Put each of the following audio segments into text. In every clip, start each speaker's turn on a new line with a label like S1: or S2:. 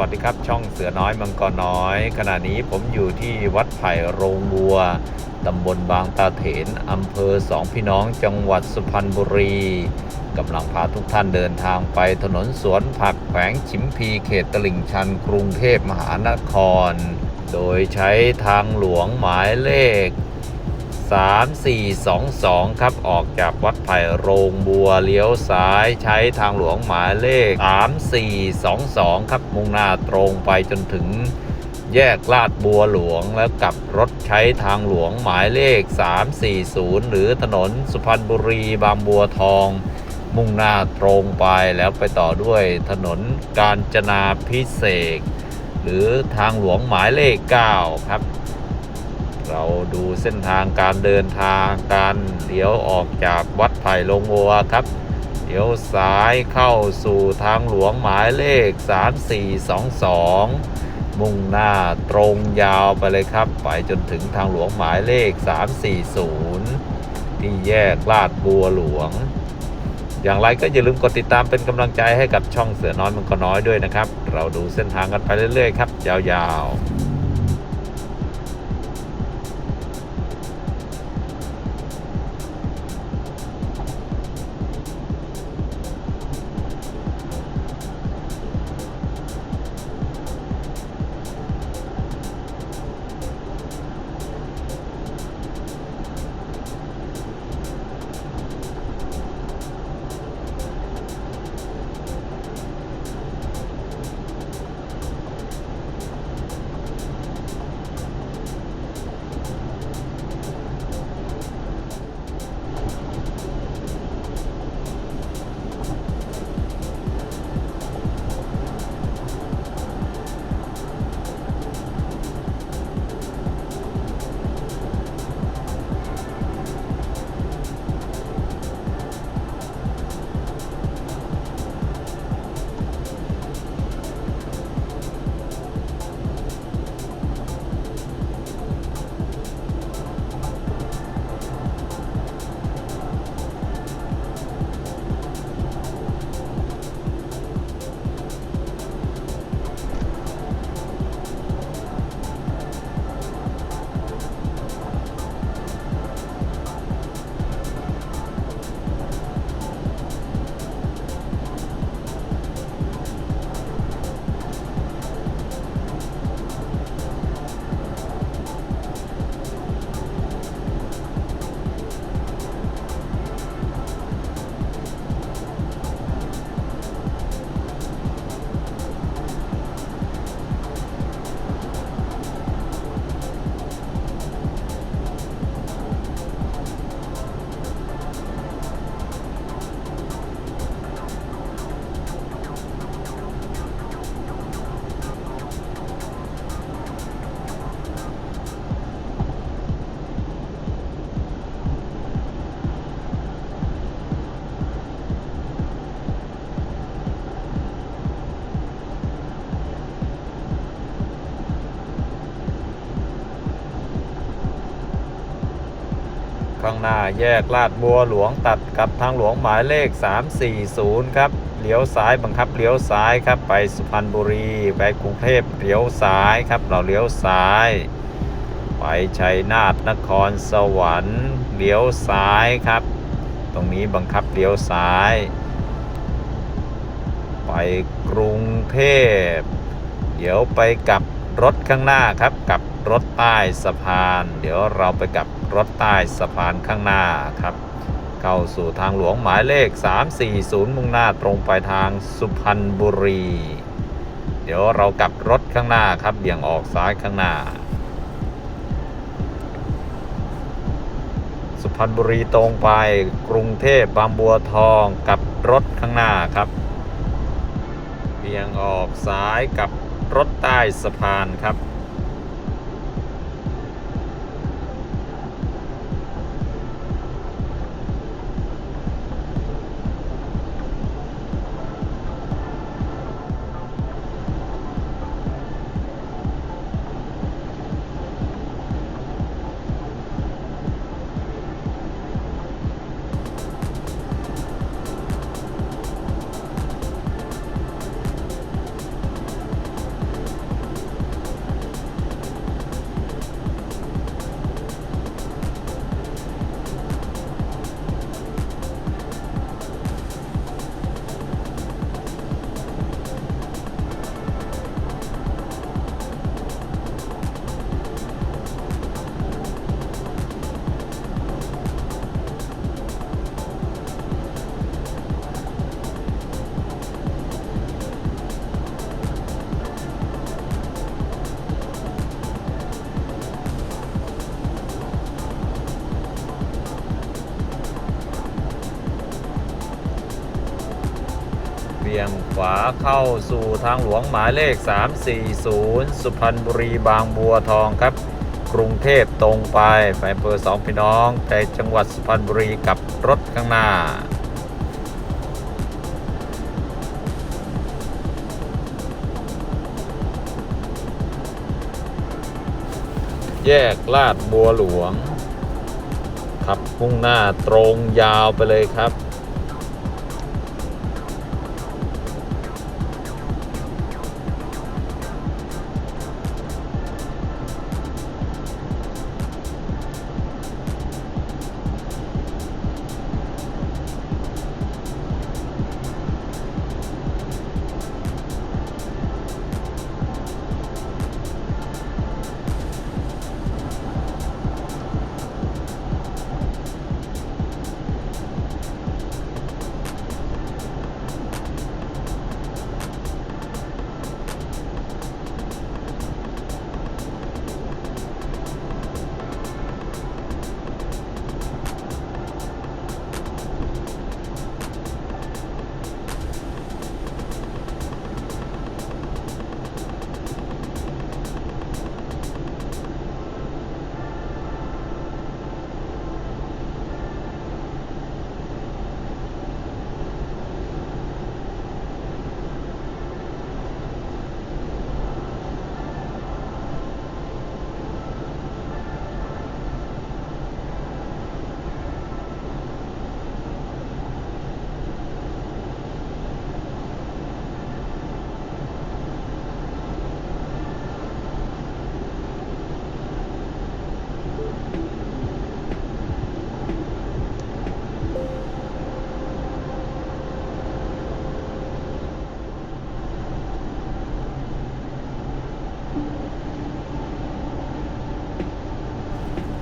S1: วัสดีครับ ช่องเสือน้อยมังกรน้อย ขณะนี้ผมอยู่ที่วัดไผ่โรงวัวตำบลบางตาเถนอำเภอสองพี่น้องจังหวัดสุพรรณบุรีกำลังพาทุกท่านเดินทางไปถนนสวนผักแขวงชิมพีเขตตลิ่งชันกรุงเทพมหานคร โดยใช้ทางหลวงหมายเลข 3422 ครับ ออกจากวัดไผ่โรงบัวเลี้ยวซ้ายใช้ทางหลวงหมายเลข 3422 ครับ มุ่งหน้าตรงไปจนถึงแยกลาดบัวหลวงแล้วกลับรถใช้ทางหลวงหมายเลข 340 หรือถนนสุพรรณบุรีบางบัวทอง มุ่งหน้าตรงไปแล้วไปต่อด้วยถนนกาญจนาพิเศษ หรือทางหลวงหมายเลข 9 ครับ เราดูเส้นทางการเดินทางการเลี้ยวออกจากวัดไผ่ลงวัวครับเลี้ยวซ้ายเข้าสู่ทางหลวงหมายเลข 3422 มุ่งหน้าตรงยาวไปเลยครับ ไปจนถึงทางหลวงหมายเลข 340 ที่แยกลาดบัวหลวง อย่างไรก็อย่าลืมกดติดตามเป็นกำลังใจให้กับช่องเสือน้อยมันก็น้อยด้วยนะครับ เราดูเส้นทางกันไปเรื่อยๆครับ ยาวๆ หน้าแยกลาดบัวหลวงตัดกับทางหลวงหมายเลข 340 ครับเลี้ยวซ้ายบังคับเลี้ยวซ้ายครับไปสุพรรณบุรีไปกรุงเทพเลี้ยวซ้ายครับเราเลี้ยวซ้าย ไปชัยนาทนครสวรรค์เลี้ยวซ้ายครับ ตรงนี้บังคับเลี้ยวซ้าย ไปกรุงเทพเดี๋ยวไปกับรถข้างหน้าครับกับรถใต้สะพาน เดี๋ยวเราไปกับ รถใต้สะพานข้างหน้าครับ เข้าสู่ทางหลวงหมายเลข 340 มุ่งหน้าตรงไปทางสุพรรณบุรี เดี๋ยวเรากลับรถข้างหน้าครับเบี่ยงออกซ้ายข้างหน้า สุพรรณบุรีตรงไปกรุงเทพบางบัวทองกับรถข้างหน้าครับเบี่ยงออกซ้ายกับรถใต้สะพานครับ ขวาเข้าสู่ทางหลวงหมายเลข 340 สุพรรณบุรีบางบัวทองครับ กรุงเทพตรงไปไปอำเภอสองพี่น้องในจังหวัดสุพรรณบุรีกับรถข้างหน้าแยกลาดบัวหลวง ขับมุ่งหน้าตรงยาวไปเลยครับ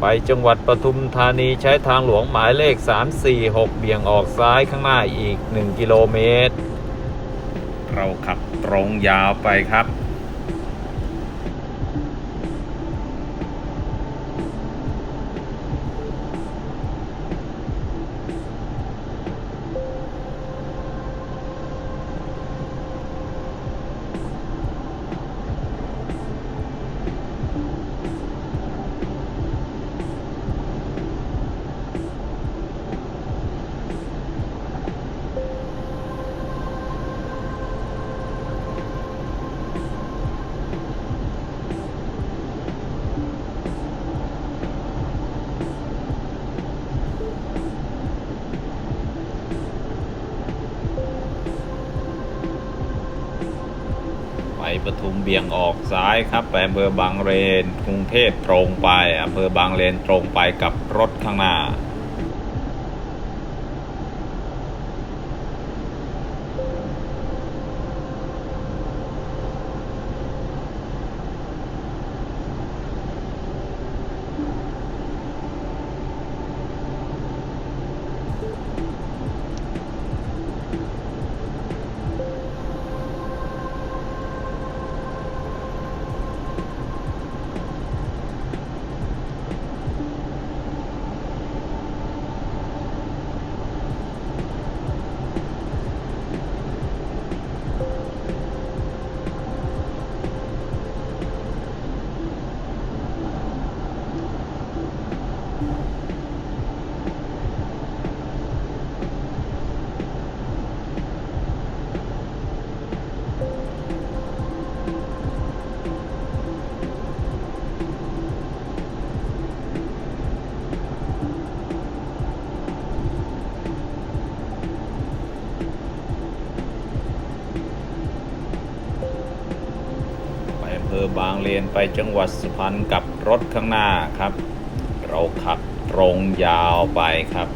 S1: ไปจังหวัดปทุมธานีใช้ทางหลวงหมายเลข 346 เบี่ยงออกซ้ายข้างหน้าอีก 1 กิโลเมตร เราขับตรงยาวไปครับ ทุมเบี่ยงออกซ้ายครับไปอำเภอบางเลนกรุงเทพตรงไปอำเภอบางเลนตรงไปกับรถข้างหน้า ภอบางเลนไปจังหวัดสุพรรณกับรถข้างหน้าครับ เราขับตรงยาวไปครับ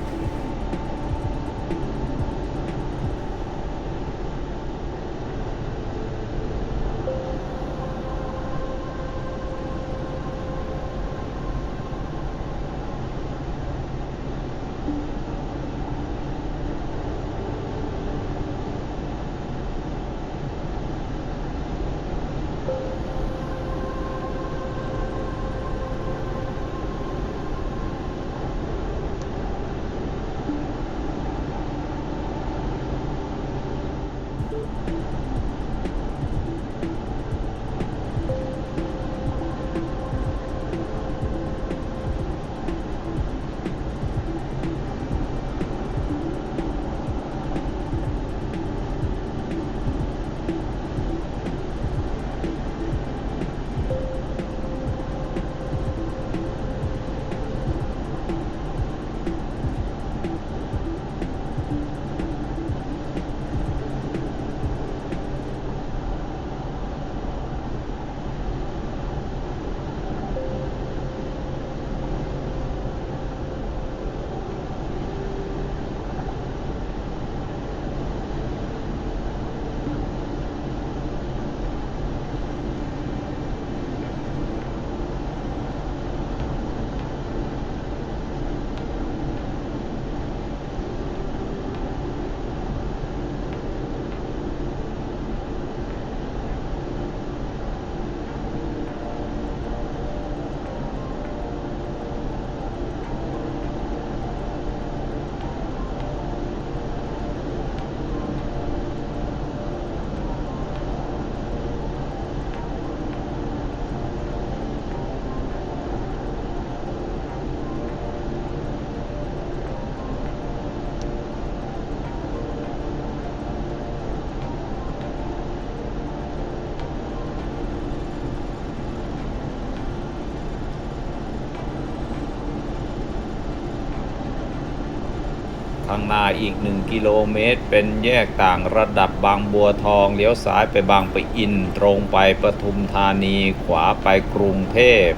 S1: ทางหน้าอีก 1 กิโลเมตร เป็นแยกต่างระดับบางบัวทอง เลี้ยวซ้ายไปบางปะอิน ตรงไปปทุมธานี ขวาไปกรุงเทพ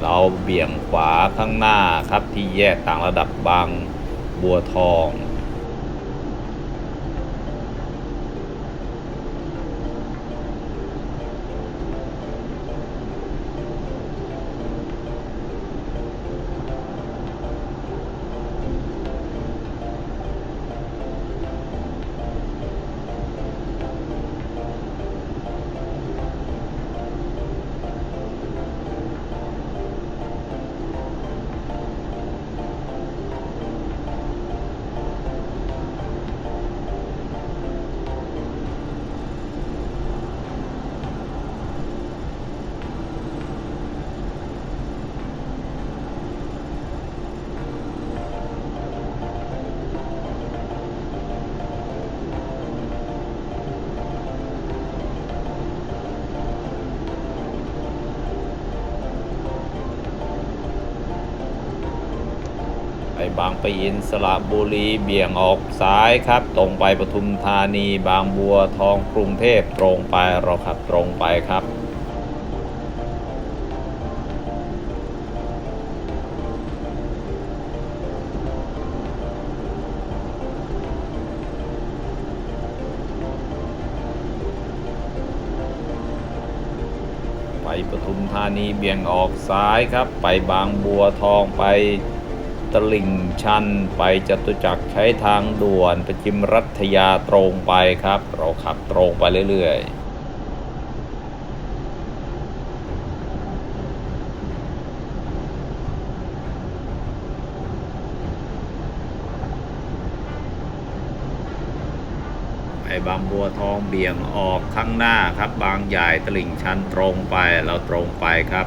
S1: เราเบี่ยงขวาข้างหน้าครับที่แยกต่างระดับบางบัวทอง บางปะอินสระบุรีเบี่ยงออกซ้ายครับ ตรงไปปทุมธานีบางบัวทองกรุงเทพตรงไปเราขับตรงไปครับไปปทุมธานีเบี่ยงออกซ้ายครับ ไปบางบัวทองไป ตลิ่งชันไปจตุจักรใช้ทางด่วนไปจิมรัฐยาตรงไปครับ เราขับตรงไปเรื่อยๆไปบางบัวทองเบี่ยงออกข้างหน้าครับ บางใหญ่ตลิ่งชันตรงไปเราตรงไปครับ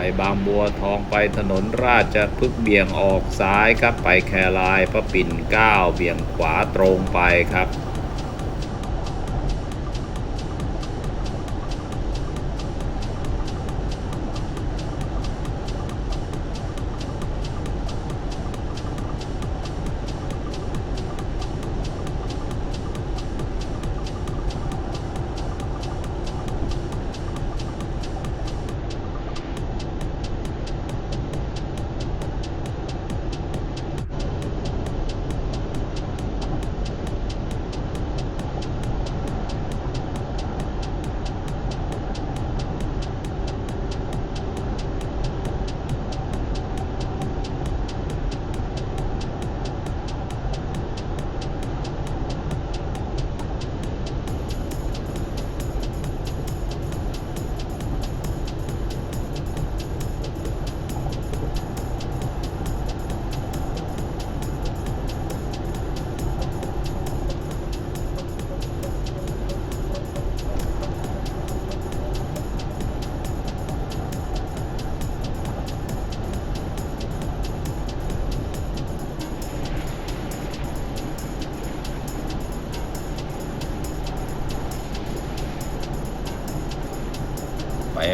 S1: ไปบางบัวทองไปถนนราชพฤกษ์เบี่ยงออกซ้ายครับ ไปแครายพระปิ่นเก้าเบี่ยงขวาตรงไปครับ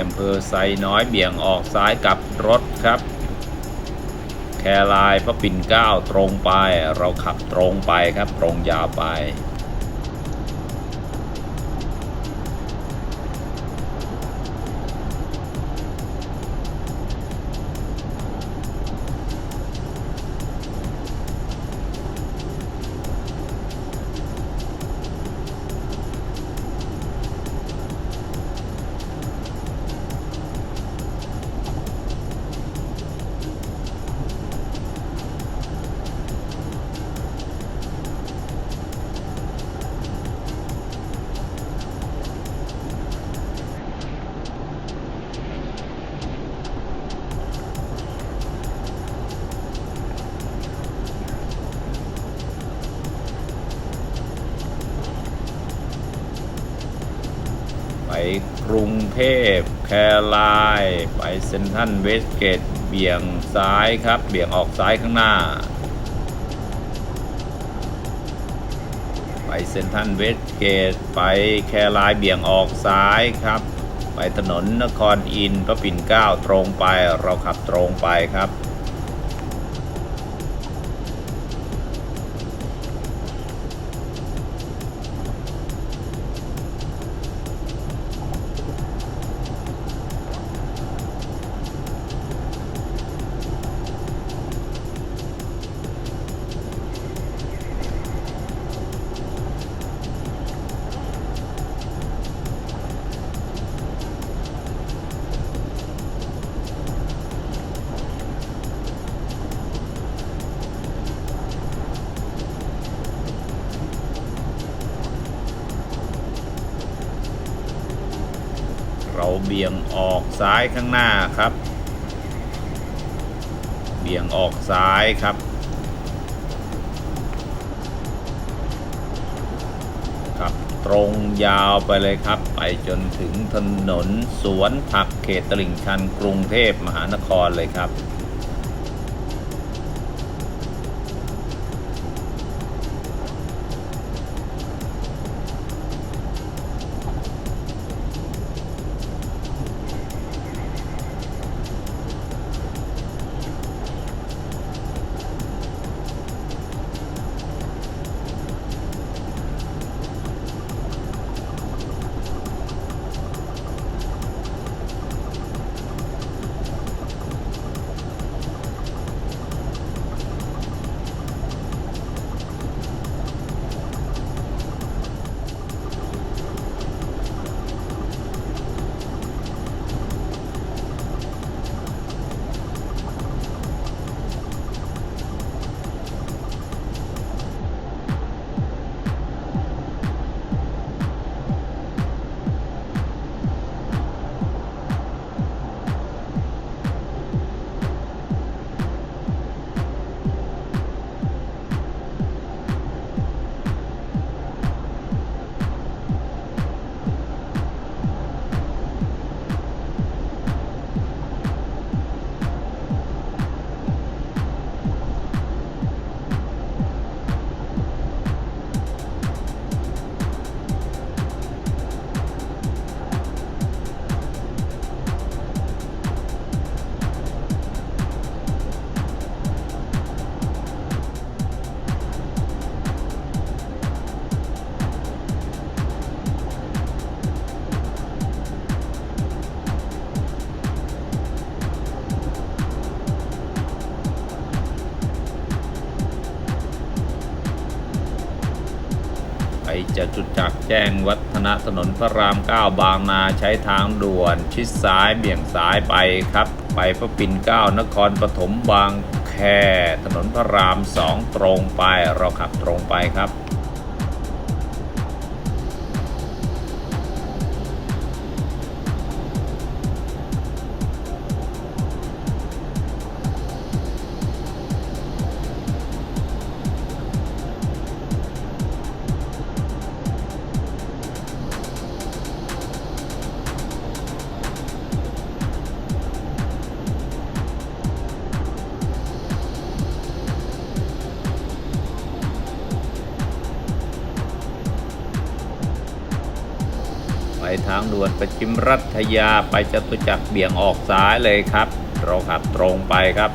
S1: อำเภอไซน้อยเบี่ยงออกซ้ายกลับรถครับ แครายพระปิ่นเกล้าตรงไป เราขับตรงไปครับตรงยาวไป กรุงเทพ แคราย ไปเซนทรัลเวสเกต เบี่ยงซ้ายครับ เบี่ยงออกซ้ายข้างหน้า ไปเซนทรัลเวสเกต ไปแคราย เบี่ยงออกซ้ายครับ ไปถนนนครอินทร์พระปิ่นเกล้าตรงไป เราขับตรงไปครับ บี่ยงออกซ้ายข้างหน้าครับ เบี่ยงออกซ้ายครับ ครับตรงยาวไปเลยครับ ไปจนถึงถนนสวนผักเขตตลิ่งชันกรุงเทพมหานครเลยครับ จะจตุจักรแจ้งวัฒนะถนนพระราม 9 บางนาใช้ทางด่วน ชิดซ้ายเบี่ยงซ้ายไปครับ ไปพระปิ่นเกล้านครปฐมบางแคถนนพระราม 2 ตรงไปเราขับตรงไปครับ ทางด่วนประจิมรัฐยาไปจตุจักรเบี่ยงออกซ้ายเลยครับเราขับตรงไปครับ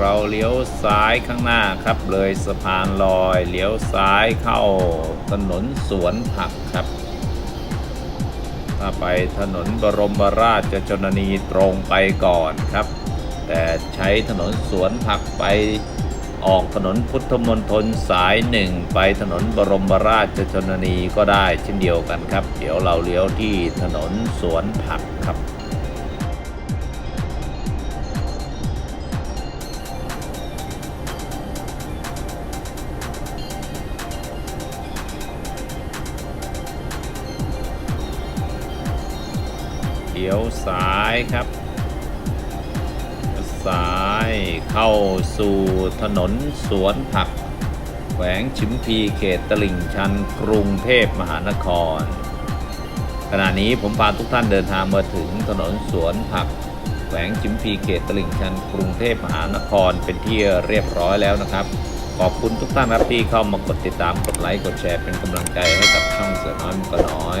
S1: เราเลี้ยวซ้ายข้างหน้าครับ เลยสะพานลอยเลี้ยวซ้ายเข้าถนนสวนผักครับถ้าไปถนนบรมราชชนนีตรงไปก่อนครับ แต่ใช้ถนนสวนผักไปออกถนนพุทธมณฑลสายหนึ่งไปถนนบรมราชชนนีก็ได้เช่นเดียวกันครับ เดี๋ยวเราเลี้ยวที่ถนนสวนผักครับ ลี้ยวซ้ายครับซ้ายเข้าสู่ถนนสวนผัก แขวงชิมพีเขตตลิ่งชันกรุงเทพมหานคร ขณะนี้ผมพาทุกท่านเดินทางมาถึงถนนสวนผัก แขวงชิมพีเขตตลิ่งชันกรุงเทพมหานครเป็นที่เรียบร้อยแล้วนะครับ ขอบคุณทุกท่านครับที่เข้ามากดติดตามกดไลค์กดแชร์เป็นกำลังใจให้กับช่องเสือน้อยมก็น้อย